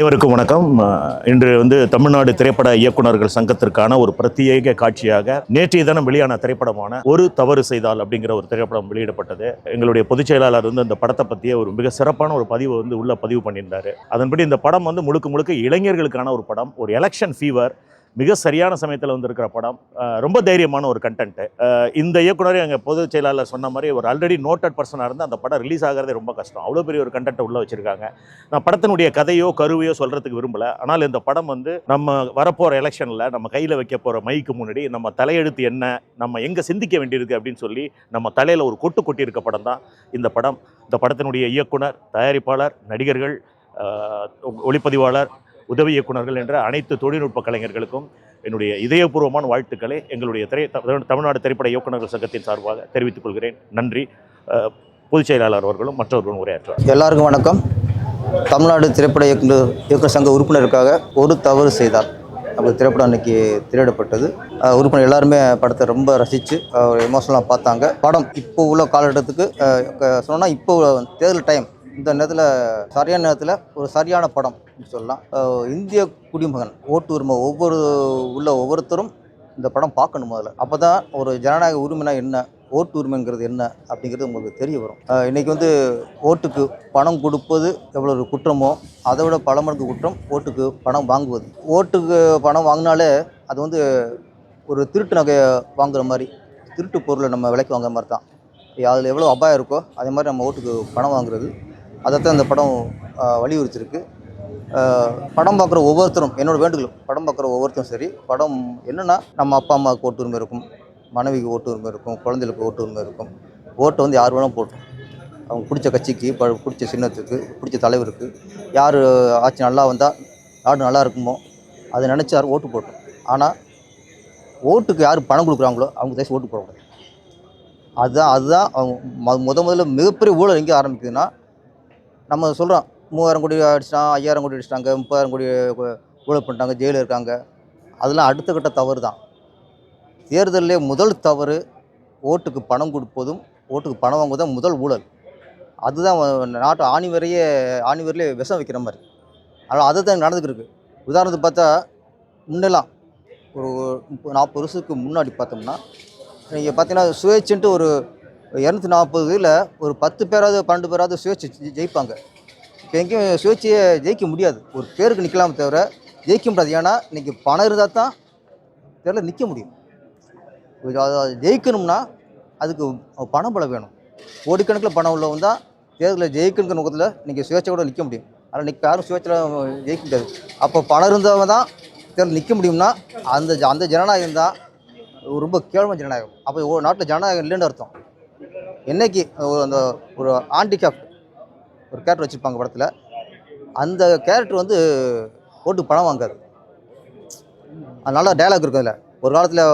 அனைவருக்கும் வணக்கம். இன்று வந்து தமிழ்நாடு திரைப்பட இயக்குனர்கள் சங்கத்திற்கான ஒரு பிரத்யேக காட்சியாக நேற்றைய தினம் வெளியான திரைப்படமான ஒரு தவறு செய்தால் அப்படிங்கிற ஒரு திரைப்படம் வெளியிடப்பட்டது. எங்களுடைய பொதுச் செயலாளர் வந்து இந்த படத்தை பற்றிய ஒரு மிக சிறப்பான ஒரு பதிவு வந்து உள்ள பதிவு பண்ணியிருந்தார். அதன்படி இந்த படம் வந்து முழுக்க முழுக்க இளைஞர்களுக்கான ஒரு படம். ஒரு எலெக்ஷன் ஃபீவர் மிக சரியான சமயத்தில் வந்திருக்கிற படம். ரொம்ப தைரியமான ஒரு கண்டென்ட்டு இந்த இயக்குனர் எங்கள் பொதுச் செயலாளர் சொன்ன மாதிரி ஒரு ஆல்ரெடி நோட்டட் பர்சனாக இருந்து அந்த படம் ரிலீஸ் ஆகிறதே ரொம்ப கஷ்டம். அவ்வளோ பெரிய ஒரு கண்டென்ட்டை உள்ளே வச்சுருக்காங்க. நான் படத்தினுடைய கதையோ கருவையோ சொல்கிறதுக்கு விரும்பலை. ஆனால் இந்த படம் வந்து நம்ம வரப்போகிற எலெக்ஷனில் நம்ம கையில் வைக்க போகிற மைக்கு முன்னாடி நம்ம தலையெழுத்து என்ன நம்ம எங்கே சிந்திக்க வேண்டியிருக்கு அப்படின்னு சொல்லி நம்ம தலையில் ஒரு கொட்டு கொட்டி இருக்க படம் தான் இந்த படம். இந்த படத்தினுடைய இயக்குனர் தயாரிப்பாளர் நடிகர்கள் ஒளிப்பதிவாளர் உதவி இயக்குனர்கள் என்ற அனைத்து தொழில்நுட்ப கலைஞர்களுக்கும் என்னுடைய இதயபூர்வமான வாழ்த்துக்களை எங்களுடைய திரை தமிழ்நாடு திரைப்பட இயக்குநர்கள் சங்கத்தின் சார்பாக தெரிவித்துக் கொள்கிறேன். நன்றி. பொதுச் செயலாளர் அவர்களும் மற்றவர்களும் உரையாற்றுவார் எல்லாருக்கும் வணக்கம். தமிழ்நாடு திரைப்பட இயக்குநர் இயக்க சங்க உறுப்பினருக்காக ஒரு தவறு செய்தார். அப்படி திரைப்படம் அன்னைக்கு திரையிடப்பட்டது உறுப்பினர் எல்லாருமே படத்தை ரொம்ப ரசித்து எமோஷனலாக பார்த்தாங்க. படம் இப்போ உள்ள காலகட்டத்துக்கு சொன்னால் இப்போ தேர்தல் டைம் இந்த நேரத்தில் சரியான நேரத்தில் ஒரு சரியான படம் அப்படின்னு சொல்லலாம். இந்திய குடிமகன் ஓட்டு உரிமை ஒவ்வொரு உள்ள ஒவ்வொருத்தரும் இந்த படம் பார்க்கணும் முதல்ல. அப்போ தான் ஒரு ஜனநாயக உரிமைனா என்ன ஓட்டு உரிமைங்கிறது என்ன அப்படிங்கிறது உங்களுக்கு தெரிய வரும். இன்றைக்கி வந்து ஓட்டுக்கு பணம் கொடுப்பது எவ்வளோ ஒரு குற்றமோ அதை விட பல மடங்கு குற்றம் ஓட்டுக்கு பணம் வாங்குவது. ஓட்டுக்கு பணம் வாங்கினாலே அது வந்து ஒரு திருட்டு நகையை வாங்குற மாதிரி திருட்டு பொருளை நம்ம விலைக்கு வாங்குற மாதிரி தான். அதில் எவ்வளோ அபாயம் இருக்கோ அதே மாதிரி நம்ம ஓட்டுக்கு பணம் வாங்குறது அதைத்தான் இந்த படம் வலியுறுத்திருக்கு படம் பார்க்குற ஒவ்வொருத்தரும் என்னோடய வேண்டுகோள் படம் பார்க்குற ஒவ்வொருத்தரும் சரி படம் என்னென்னா நம்ம அப்பா அம்மாவுக்கு ஓட்டு உரிமை இருக்கும் மனைவிக்கு ஓட்டு உரிமை இருக்கும் குழந்தைகளுக்கு ஓட்டு உரிமை இருக்கும். ஓட்டை வந்து யார் வேணாலும் போட்டோம் அவங்க பிடிச்ச கட்சிக்கு ப- பிடிச்ச சின்னத்துக்கு பிடிச்ச தலைவருக்கு யார் ஆட்சி நல்லா வந்தால் நாடு நல்லா இருக்குமோ அதை நினச்சி யாரும் ஓட்டு போட்டோம் ஆனால் ஓட்டுக்கு யார் பணம் கொடுக்குறாங்களோ அவங்க தேசம் ஓட்டு போடக்கூடாது. அதுதான் அதுதான் அவங்க மொ- முத முதல்ல மிகப்பெரிய ஊழல் எங்கே ஆரம்பிக்குதுன்னா நம்ம சொல்கிறோம் மூவாயிரம் கோடி அடிச்சிட்டான் ஐயாயிரம் கோடி அடிச்சிட்டாங்க முப்பதாயிரம் கோடி ஊழல் பண்ணிட்டாங்க ஜெயிலில் இருக்காங்க. அதெல்லாம் அடுத்த கட்ட தவறு தான் தேர்தலில் முதல் தவறு ஓட்டுக்கு பணம் கொடுப்பதும் ஓட்டுக்கு பணம் வாங்குவதும் முதல் ஊழல். அதுதான் நாட்டு ஆணி வரையே ஆணி வரையிலே விஷம் வைக்கிற மாதிரி. அதனால் அதை தான் நடந்துக்கிட்டு இருக்குது உதாரணத்துக்கு பார்த்தா முன்னெல்லாம் ஒரு முப்பது நாற்பது வருஷத்துக்கு முன்னாடி பார்த்தோம்னா நீங்கள் பார்த்தீங்கன்னா சுயேட்சன்ட்டு ஒரு இரநூத்தி நாற்பதுல ஒரு பத்து பேராவது பன்னெண்டு பேராவது சுயேட்சை ஜெயிப்பாங்க. இப்போ எங்கேயும் சுயேட்சையை ஜெயிக்க முடியாது. ஒரு பேருக்கு நிற்கலாமே தவிர ஜெயிக்க முடியாது. ஏன்னா இன்றைக்கி பணம் இருந்தால் தான் தெரியல நிற்க முடியும். இது ஜெயிக்கணும்னா அதுக்கு பணம் பலம் வேணும். கோடிக்கணக்கில் பணம் உள்ளவங்க தான் தேர்தலில் ஜெயிக்கணுங்கிற நோக்கத்தில் இன்றைக்கி சுயேட்சை கூட நிற்க முடியும். ஆனால் நிற்க யாரும் சுயேட்சையில் ஜெயிக்க முடியாது. அப்போ பணம் இருந்தவங்க தான் தேர்தல் நிற்க முடியும்னா அந்த ஜ- அந்த ஜனநாயகம் தான் ரொம்ப கேவலமான ஜனநாயகம். அப்போ ஒரு நாட்டில் ஜனநாயகம் இல்லைன்னு அர்த்தம். என்னைக்கு ஒரு அந்த ஒரு ஆண்டிகேப்ட் ஒரு கேரக்டர் வச்சுருப்பாங்க படத்தில் அந்த கேரக்டர் வந்து ஓட்டு பணம் வாங்காது அது நல்லா டயலாக் இருக்கும் அதில் ஒரு காலத்தில்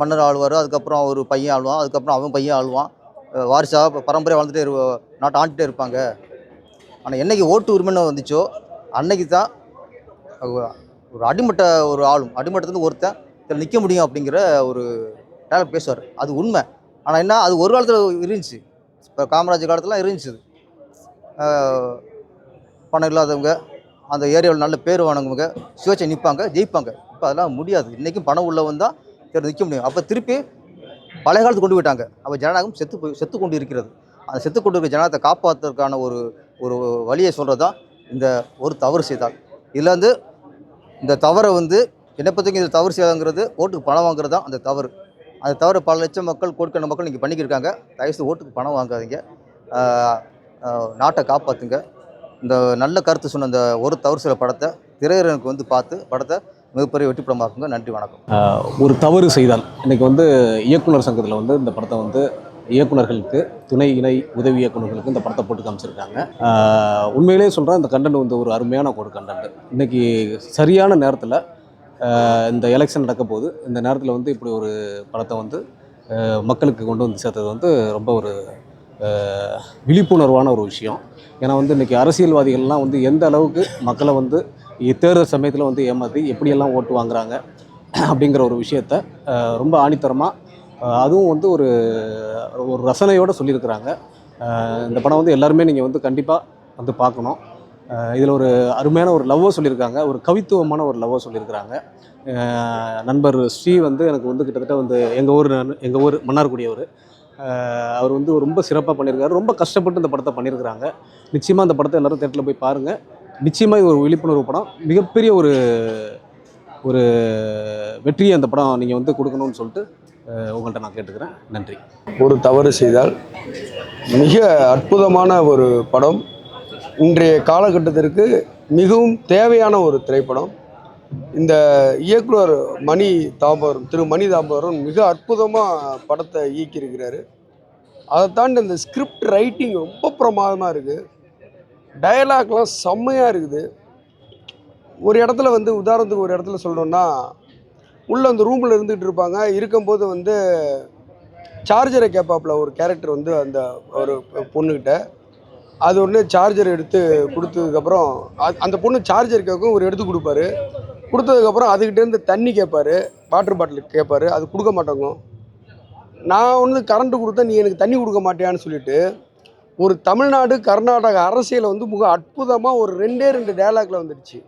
மன்னர் ஆழ்வார் அதுக்கப்புறம் ஒரு பையன் ஆழ்வான் அதுக்கப்புறம் அவன் பையன் ஆழ்வான் வாரிசாக வாரிசா பரம்பரையாக வாழ்ந்துட்டே இரு நாட்டை ஆண்டுகிட்டே இருப்பாங்க. ஆனால் என்னைக்கு ஓட்டு உரிமைன்னு வந்துச்சோ அன்னைக்கு தான் ஒரு அடிமட்ட ஒரு ஆளும் அடிமட்டத்துலேருந்து ஒருத்தன் இதில் நிற்க முடியும் அப்படிங்கிற ஒரு டயலாக் பேசுவார். அது உண்மை. ஆனால் என்ன அது ஒரு காலத்தில் இருந்துச்சு. இப்போ காமராஜர் காலத்துலாம் இருந்துச்சு பணம் இல்லாதவங்க அந்த ஏரியாவில் நல்ல பேர் வாங்கினவங்க சுயேட்சை நிற்பாங்க ஜெயிப்பாங்க. இப்போ அதெல்லாம் முடியாது. இன்றைக்கும் பணம் உள்ளவன் தான் தேர்தல் நிற்க முடியும். அப்போ திருப்பி பழைய காலத்துக்கு கொண்டு போயிட்டாங்க. அப்போ ஜனநாயகம் செத்து போய் செத்து கொண்டு இருக்கிறது அந்த செத்து கொண்டு இருக்கிற ஜனநாயகத்தை காப்பாற்றுறதுக்கான ஒரு ஒரு வழியை சொல்கிறது தான் இந்த ஒரு தவறு செய்தால். இதில் வந்து இந்த தவறை வந்து என்னை பற்றி இது தவறு செய்யாதுங்கிறது ஓட்டுக்கு பணம் வாங்குறது தான் அந்த தவறு. அதை தவிர பல லட்சம் மக்கள் கோடிக்கணக்கான மக்கள் இன்றைக்கி பண்ணிக்கிருக்காங்க. தயவுசெய்து ஓட்டுக்கு பணம் வாங்காதீங்க. நாட்டை காப்பாற்றுங்க இந்த நல்ல கருத்து சொன்ன இந்த ஒரு தவறு சில படத்தை திரையரனுக்கு வந்து பார்த்து படத்தை மிகப்பெரிய வெற்றிப்படமாக்குங்க. நன்றி வணக்கம். ஒரு தவறு செய்தால் இன்றைக்கி வந்து இயக்குனர் சங்கத்தில் வந்து இந்த படத்தை வந்து இயக்குனர்களுக்கு துணை இணை உதவி இயக்குனர்களுக்கு இந்த படத்தை போட்டு காமிச்சிருக்காங்க. உண்மையிலேயே சொல்கிறேன் இந்த கண்டென்ட் வந்து ஒரு அருமையான ஒரு கண்டென்ட். இன்றைக்கி சரியான நேரத்தில் இந்த எலெக்ஷன் நடக்க போது இந்த நேரத்தில் வந்து இப்படி ஒரு படத்தை வந்து மக்களுக்கு கொண்டு வந்து சேர்த்தது வந்து ரொம்ப ஒரு விழிப்புணர்வான ஒரு விஷயம். ஏன்னா வந்து இன்றைக்கி அரசியல்வாதிகள்லாம் வந்து எந்த அளவுக்கு மக்களை வந்து தேர்தல் சமயத்தில் வந்து ஏமாற்றி எப்படியெல்லாம் ஓட்டு வாங்குறாங்க அப்படிங்கிற ஒரு விஷயத்த ரொம்ப ஆணித்தரமாக அதுவும் வந்து ஒரு ஒரு ரசனையோடு சொல்லியிருக்கிறாங்க. இந்த படம் வந்து எல்லாருமே நீங்கள் வந்து கண்டிப்பாக வந்து பார்க்கணும். இதில் ஒரு அருமையான ஒரு லவ்வை சொல்லியிருக்காங்க. ஒரு கவித்துவமான ஒரு லவ்வை சொல்லியிருக்கிறாங்க. நண்பர் ஸ்ரீ வந்து எனக்கு வந்து கிட்டத்தட்ட வந்து எங்கள் ஊர் எங்கள் ஊர் மன்னார்குடியவர். அவர் வந்து ரொம்ப சிறப்பாக பண்ணியிருக்காரு. ரொம்ப கஷ்டப்பட்டு இந்த படத்தை பண்ணியிருக்கிறாங்க. நிச்சயமாக அந்த படத்தை எல்லாரும் தேட்டரில் போய் பாருங்கள் நிச்சயமாக இது ஒரு விழிப்புணர்வு படம். மிகப்பெரிய ஒரு ஒரு வெற்றியை அந்த படம் நீங்கள் வந்து கொடுக்கணும்னு சொல்லிட்டு உங்கள்கிட்ட நான் கேட்டுக்கிறேன். நன்றி. ஒரு தவறு செய்தால் மிக அற்புதமான ஒரு படம். இன்றைய காலகட்டத்திற்கு மிகவும் தேவையான ஒரு திரைப்படம். இந்த இயக்குனர் மணி தாம்பரம் திரு மணி தாம்பரம் மிக அற்புதமாக படத்தை இயக்கியிருக்கிறாரு. அதை தாண்டி இந்த ஸ்கிரிப்ட் ரைட்டிங் ரொம்ப பிரமாதமாக இருக்குது டயலாக்லாம் செம்மையாக இருக்குது. ஒரு இடத்துல வந்து உதாரணத்துக்கு ஒரு இடத்துல சொல்கிறோன்னா உள்ளே அந்த ரூமில் இருந்துகிட்டு இருப்பாங்க. இருக்கும்போது வந்து சார்ஜரை கேட்பாப்புல ஒரு கேரக்டர் வந்து அந்த ஒரு பொண்ணுக்கிட்ட அது ஒன்று சார்ஜர் எடுத்து கொடுத்ததுக்கப்புறம் அந்த பொண்ணு சார்ஜர் கேட்கும் ஒரு எடுத்து கொடுப்பாரு. கொடுத்ததுக்கப்புறம் அதுக்கிட்டேருந்து தண்ணி கேட்பாரு வாட்டர் பாட்டில் கேட்பாரு அது கொடுக்க மாட்டாங்க. நான் வந்து கரண்ட்டு கொடுத்தா நீ எனக்கு தண்ணி கொடுக்க மாட்டியான்னு சொல்லிட்டு ஒரு தமிழ்நாடு கர்நாடக அரசியலை வந்து மிக அற்புதமாக ஒரு ரெண்டே ரெண்டு டயலாக்ல வந்துடுச்சு.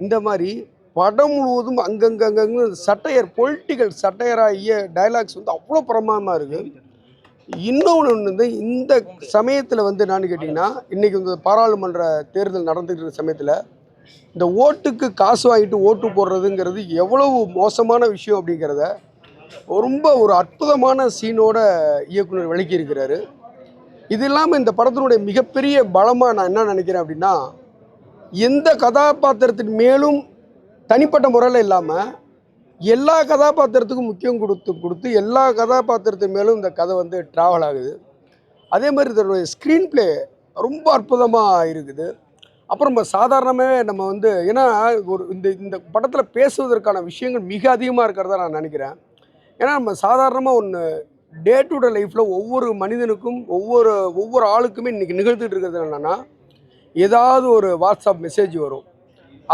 இந்த மாதிரி படம் முழுவதும் அங்கங்க சட்டையர் பொலிட்டிக்கல் சட்டையராகிய டயலாக்ஸ் வந்து அவ்வளோ பிரமாதமாக இருக்குது இன்னொன்று வந்து இந்த சமயத்தில் வந்து என்னன்னு கேட்டிங்கன்னா இன்றைக்கி இந்த பாராளுமன்ற தேர்தல் நடந்துட்டு இருக்க சமயத்தில் இந்த ஓட்டுக்கு காசு வாங்கிட்டு ஓட்டு போடுறதுங்கிறது எவ்வளவு மோசமான விஷயம் அப்படிங்கிறத ரொம்ப ஒரு அற்புதமான சீனோட இயக்குனர் விளக்கி இருக்கிறாரு இது இல்லாமல் இந்த படத்தினுடைய மிகப்பெரிய பலமாக நான் என்ன நினைக்கிறேன் அப்படின்னா எந்த கதாபாத்திரத்தின் மேலும் தனிப்பட்ட முறையில் இல்லாமல் எல்லா கதாபாத்திரத்துக்கும் முக்கியம் கொடுத்து கொடுத்து எல்லா கதாபாத்திரத்தின் மேலும் இந்த கதை வந்து ட்ராவல் ஆகுது. அதே மாதிரி இதனுடைய ஸ்க்ரீன் ப்ளே ரொம்ப அற்புதமாக இருக்குது. அப்புறம் நம்ம சாதாரணமாகவே நம்ம வந்து ஏன்னா ஒரு இந்த இந்த படத்தில் பேசுவதற்கான விஷயங்கள் மிக அதிகமாக இருக்கிறதா நான் நினைக்கிறேன். ஏன்னா நம்ம சாதாரணமாக ஒன்று டே டு டே லைஃப்பில் ஒவ்வொரு மனிதனுக்கும் ஒவ்வொரு ஒவ்வொரு ஆளுக்குமே இன்றைக்கி நிகழ்த்திட்டு இருக்கிறது என்னென்னா ஏதாவது ஒரு வாட்ஸ்அப் மெசேஜ் வரும்.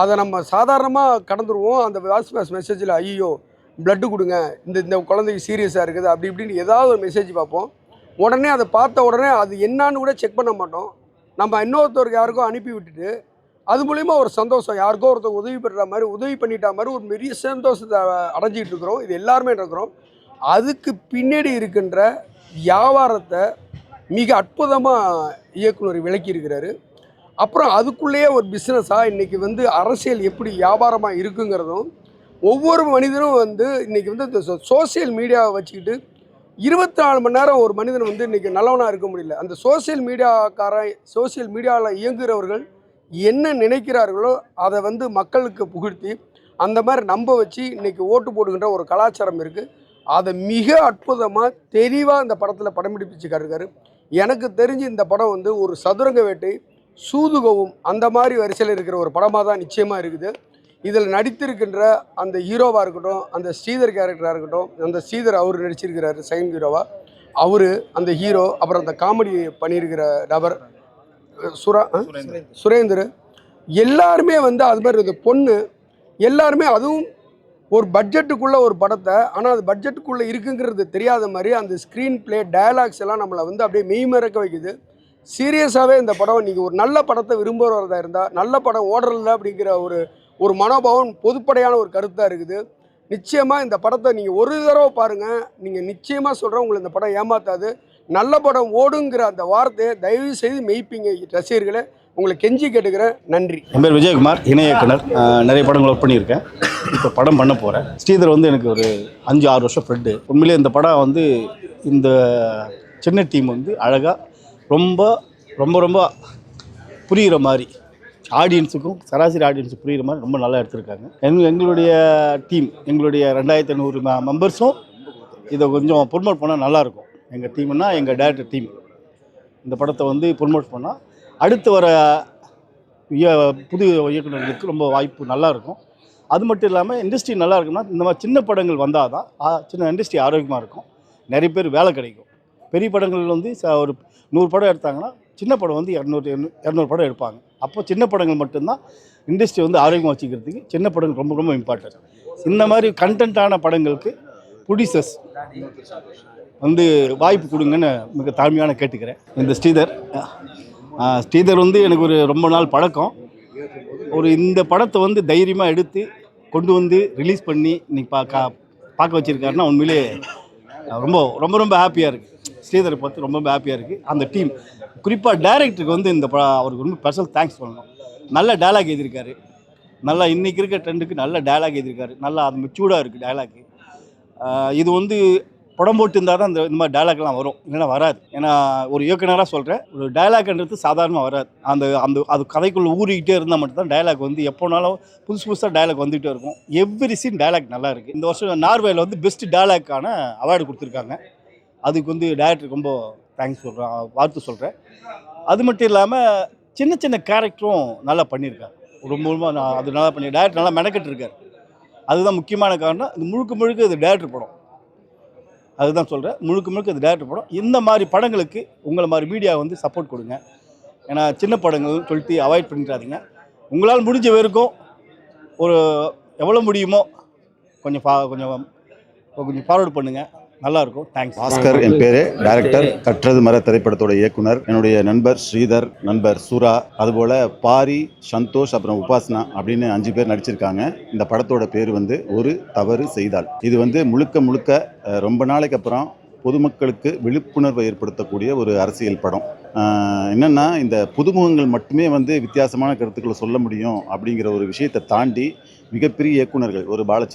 அதை நம்ம சாதாரணமாக கடந்துருவோம். அந்த வாட்ஸ்அப் மெசேஜில் ஐயோ பிளட்டு கொடுங்க. இந்த இந்த குழந்தைக்கு சீரியஸாக இருக்குது. அப்படி இப்படின்னு ஏதாவது ஒரு மெசேஜ் பார்ப்போம். உடனே அதை பார்த்த உடனே அது என்னான்னு கூட செக் பண்ண மாட்டோம். நம்ம இன்னொருத்தருக்கு யாருக்கோ அனுப்பி விட்டுட்டு அது மூலிமா ஒரு சந்தோஷம். யாருக்கோ ஒருத்தர் உதவி பண்ணுற மாதிரி உதவி பண்ணிட்டா மாதிரி ஒரு பெரிய சந்தோஷத்தை அடைஞ்சிக்கிட்டு இருக்கிறோம். இது எல்லாருமே இருக்கிறோம். அதுக்கு பின்னாடி இருக்கின்ற வியாபாரத்தை மிக அற்புதமாக இயக்குனர் விளக்கி இருக்கிறாரு அப்புறம் அதுக்குள்ளேயே ஒரு பிஸ்னஸாக இன்றைக்கி வந்து அரசியல் எப்படி வியாபாரமாக இருக்குங்கிறதும் ஒவ்வொரு மனிதனும் வந்து இன்றைக்கி வந்து இந்த சோசியல் மீடியாவை வச்சுக்கிட்டு இருபத்தி நாலு மணி நேரம் ஒரு மனிதன் வந்து இன்றைக்கி நல்லவனாக இருக்க முடியல. அந்த சோசியல் மீடியாக்காரன் சோசியல் மீடியாவில் இயங்குகிறவர்கள் என்ன நினைக்கிறார்களோ அதை வந்து மக்களுக்கு புகழ்த்தி அந்த மாதிரி நம்ப வச்சு இன்றைக்கி ஓட்டு போடுகின்ற ஒரு கலாச்சாரம் இருக்குது அதை மிக அற்புதமாக தெளிவாக இந்த படத்தில் படம் பிடிப்பிச்சு எனக்கு தெரிஞ்சு இந்த படம் வந்து ஒரு சதுரங்க வேட்டை சூதுகவும் அந்த மாதிரி வரிசையில் இருக்கிற ஒரு படமாக தான் நிச்சயமாக இருக்குது. இதில் நடித்திருக்கின்ற அந்த ஹீரோவாக இருக்கட்டும் அந்த ஸ்ரீதர் கேரக்டராக இருக்கட்டும் அந்த ஸ்ரீதர் அவர் நடிச்சிருக்கிறாரு செகண்ட் ஹீரோவாக அவர் அந்த ஹீரோ அப்புறம் அந்த காமெடி பண்ணியிருக்கிற நபர் அஹ் சுரா? சுரேந்தர். எல்லாருமே வந்து அது மாதிரி இந்த பொண்ணு எல்லாருமே அதுவும் ஒரு பட்ஜெட்டுக்குள்ளே ஒரு படத்தை ஆனால் அது பட்ஜெட்டுக்குள்ளே இருக்குங்கிறது தெரியாத மாதிரி அந்த ஸ்க்ரீன் ப்ளே டயலாக்ஸ் எல்லாம் நம்மளை வந்து அப்படியே மெய்மறக்க வைக்குது. சீரியஸாகவே இந்த படம் நீங்கள் ஒரு நல்ல படத்தை விரும்புகிறதா இருந்தால் நல்ல படம் ஓடுறதில்ல அப்படிங்கிற ஒரு ஒரு மனோபாவம் பொதுப்படையான ஒரு கருத்தாக இருக்குது. நிச்சயமாக இந்த படத்தை நீங்கள் ஒரு தடவை பாருங்கள் நீங்கள் நிச்சயமாக சொல்கிறேன் உங்களை இந்த படம் ஏமாத்தாது. நல்ல படம் ஓடுங்கிற அந்த வார்த்தையை தயவு செய்து மெய்ப்பீங்க ரசிகர்களே. உங்களை கெஞ்சி கேட்டுக்கிறேன். நன்றி. என் பேர் விஜயகுமார் இணை இயக்குனர். நிறைய படங்கள் ஒர்க் பண்ணியிருக்கேன். இப்போ படம் பண்ண போகிறேன் ஸ்ரீதர் வந்து எனக்கு ஒரு அஞ்சு ஆறு வருஷம் ஃப்ரெண்டு உண்மையிலே இந்த படம் வந்து இந்த சின்ன டீம் வந்து அழகாக ரொம்ப ரொம்ப ரொம்ப புரிகிற மாதிரி. ஆடியன்ஸுக்கும் சராசரி ஆடியன்ஸுக்கு புரிகிற மாதிரி ரொம்ப நல்லா எடுத்திருக்காங்க. எங் எங்களுடைய டீம் எங்களுடைய ரெண்டாயிரத்தி ஐநூறு மெம்பர்ஸும் இதை கொஞ்சம் ப்ரொமோட் பண்ணால் நல்லாயிருக்கும் எங்கள் டீம்னா எங்கள் டேரக்டர் டீம் இந்த படத்தை வந்து ப்ரொமோட் பண்ணால் அடுத்து வர புது இயக்குநர்களுக்கு ரொம்ப வாய்ப்பு நல்லாயிருக்கும் அது மட்டும் இல்லாமல் இண்டஸ்ட்ரி நல்லா இருக்குன்னா இந்த மாதிரி சின்ன படங்கள் வந்தால் தான் ஆ, சின்ன இண்டஸ்ட்ரி ஆரோக்கியமாக இருக்கும். நிறைய பேர் வேலை கிடைக்கும். பெரிய படங்கள் வந்து ச- ஒரு நூறு படம் எடுத்தாங்கன்னா சின்ன படம் வந்து இரநூறு இரநூறு படம் எடுப்பாங்க. அப்போ சின்ன படங்கள் மட்டும்தான் இண்டஸ்ட்ரி வந்து ஆரோக்கியமாக வச்சுக்கிறதுக்கு சின்ன படங்கள் ரொம்ப ரொம்ப இம்பார்ட்டன்ட் இந்த மாதிரி கண்டென்ட்டான படங்களுக்கு ப்ரொடியூசர்ஸ் வந்து வாய்ப்பு கொடுங்கன்னு மிக தாழ்மையான கேட்டுக்கிறேன். இந்த ஸ்ரீதர் ஸ்ரீதர் வந்து எனக்கு ஒரு ரொம்ப நாள் பழக்கம். ஒரு இந்த படத்தை வந்து தைரியமாக எடுத்து கொண்டு வந்து ரிலீஸ் பண்ணி இன்னைக்கு பார்க்க பார்க்க வச்சுருக்காருன்னா உண்மையிலே ரொம்ப ரொம்ப ரொம்ப ஹாப்பியாக இருக்குது ஸ்ரீதரை பார்த்து ரொம்ப ஹாப்பியாக இருக்குது அந்த டீம் குறிப்பாக டைரக்டருக்கு வந்து இந்த ப அவருக்கு ரொம்ப ஸ்பெஷல் தேங்க்ஸ் பண்ணணும் நல்ல டயலாக் எழுதியிருக்காரு. நல்லா இன்றைக்கி இருக்க ட்ரெண்டுக்கு நல்ல டயலாக் எழுதியிருக்காரு. நல்லா அது மெச்சூர்டாக இருக்குது டயலாக்கு இது வந்து படம் போட்டு இருந்தால் தான் இந்த இந்த மாதிரி டைலாக்லாம் வரும். இல்லைன்னா வராது. ஏன்னா ஒரு இயக்குனராக சொல்கிறேன் ஒரு டயலாக்ன்றது சாதாரணமாக வராது. அந்த அந்த அது கதைக்குள்ளே ஊறிக்கிட்டே இருந்தால் மட்டும்தான் டயலாக் வந்து எப்போனாலும் புதுசு புதுசாக டயலாக் வந்துகிட்டே இருக்கும். எவ்ரி சீன் டைலாக் நல்லா இருக்குது இந்த வருஷம் நார்வேயில் வந்து பெஸ்ட் டயலாக்கான அவார்டு கொடுத்துருக்காங்க. அதுக்கு வந்து டேரக்டருக்கு ரொம்ப தேங்க்ஸ் சொல்கிறேன் வாழ்த்து சொல்கிறேன் அது மட்டும் இல்லாமல் சின்ன சின்ன கேரக்டரும் நல்லா பண்ணியிருக்காரு. ரொம்ப ரொம்ப நான் அது நல்லா பண்ணி டேரக்டர் நல்லா மெனக்கெட்டுருக்கார். அதுதான் முக்கியமான காரணம். இது முழுக்க முழுக்க இது டேரக்டர் படம். அதுதான் சொல்கிறேன் முழுக்க முழுக்க இது டேரக்டர் படம். இந்த மாதிரி படங்களுக்கு உங்களை மாதிரி மீடியா வந்து சப்போர்ட் கொடுங்க. ஏன்னா சின்ன படங்கள் சொல்லிட்டு அவாய்ட் பண்ணிடாதீங்க. உங்களால் முடிஞ்ச வரைக்கும் ஒரு எவ்வளோ முடியுமோ கொஞ்சம் ஃபா கொஞ்சம் கொஞ்சம் ஃபார்வர்ட் பண்ணுங்கள் நல்லாயிருக்கும் தேங்க்ஸ் பாஸ்கர் என் பேரு. டைரக்டர் கற்றது மர திரைப்படத்தோட இயக்குனர். என்னுடைய நண்பர் ஸ்ரீதர் நண்பர் சுரா அதுபோல பாரி சந்தோஷ் அப்புறம் உபாசனா அப்படின்னு அஞ்சு பேர் நடிச்சிருக்காங்க. இந்த படத்தோட பேர் வந்து ஒரு தவறு செய்தால். இது வந்து முழுக்க முழுக்க ரொம்ப நாளைக்கு அப்புறம் பொதுமக்களுக்கு விழிப்புணர்வை ஏற்படுத்தக்கூடிய ஒரு அரசியல் படம். என்னென்னா இந்த புதுமுகங்கள் மட்டுமே வந்து வித்தியாசமான கருத்துக்களை சொல்ல முடியும் அப்படிங்கிற ஒரு விஷயத்தை தாண்டி மிகப்பெரிய இயக்குனர்கள் ஒரு பாலச்சந்திரன்